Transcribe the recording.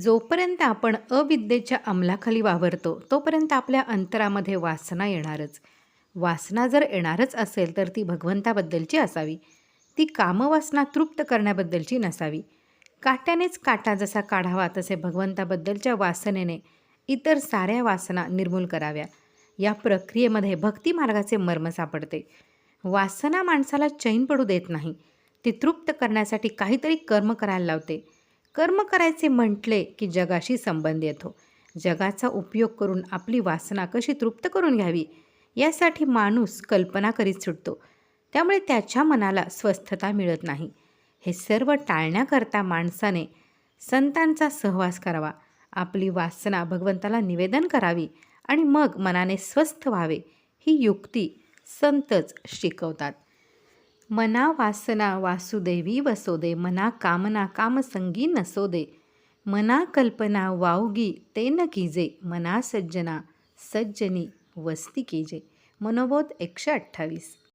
जोपर्यंत आपण अविद्येच्या अंमलाखाली वावरतो तोपर्यंत आपल्या अंतरामध्ये वासना येणारच. वासना जर येणारच असेल तर ती भगवंताबद्दलची असावी. ती कामवासना तृप्त करण्याबद्दलची नसावी. काट्यानेच काटा जसा काढावा तसे भगवंताबद्दलच्या वासनेने इतर साऱ्या वासना निर्मूल कराव्या. या प्रक्रियेमध्ये भक्ती मार्गाचे मर्म सापडते. वासना माणसाला चैन पडू देत नाही. ती तृप्त करण्यासाठी काहीतरी कर्म करायला लावते. कर्म करायचे म्हटले की जगाशी संबंध येतो. जगाचा उपयोग करून आपली वासना कशी तृप्त करून घ्यावी यासाठी माणूस कल्पना करीत सुटतो. त्यामुळे त्याच्या मनाला स्वस्थता मिळत नाही. हे सर्व टाळण्याकरता माणसाने संतांचा सहवास करावा. आपली वासना भगवंताला निवेदन करावी आणि मग मनाने स्वस्थ व्हावे ही युक्ती संतच शिकवतात. मना वासना वासुदेवी वसोदे मना कामना कामसंगी नसोदे. मना कल्पना वावगी ते न कीजे मना सज्जना सज्जनी वस्ती कीजे. मनोबोध एकशे अठ्ठावीस.